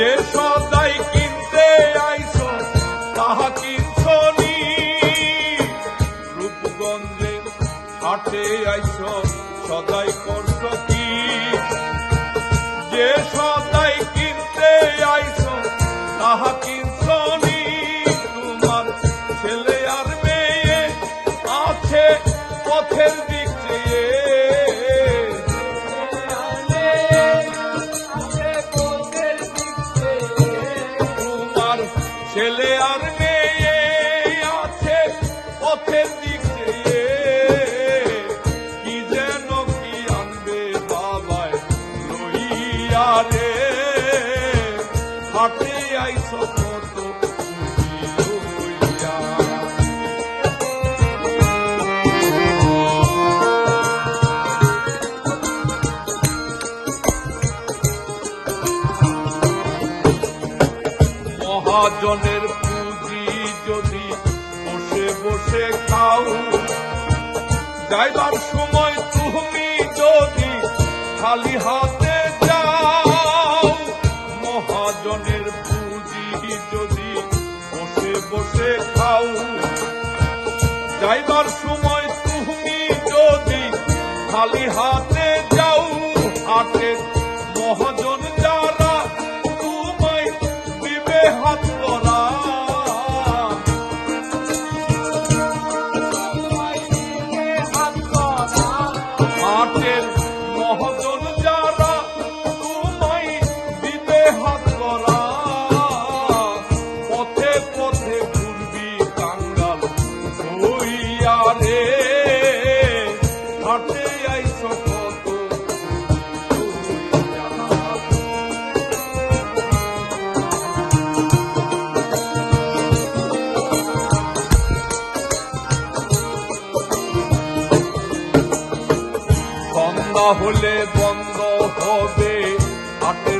যে সদাই কিনতে আইস তাহা কিনছ নি। রূপগন্ধে হাটে আইস সদাই করছ কি? যে সদাই কিনতে আইস তাহা কিনছ নি। তোমার ছেলে আর মেয়ে আছে পথের ছেলে আর মেয়ে আছে পথের দিক কি যেন কি আনবে বাবায় লইয়া রে। হাটে আইস মহাজনের পুঁজি যদি বসে বসে খাও, যাইবার সময় তুমি যদি খালি হাতে যাও, মহাজনের পুঁজি যদি বসে বসে খাও, যাইবার সময় তুমি যদি খালি হাতে যাও হাতে সন্ধ্যা হলে বন্ধ হবে। হাটের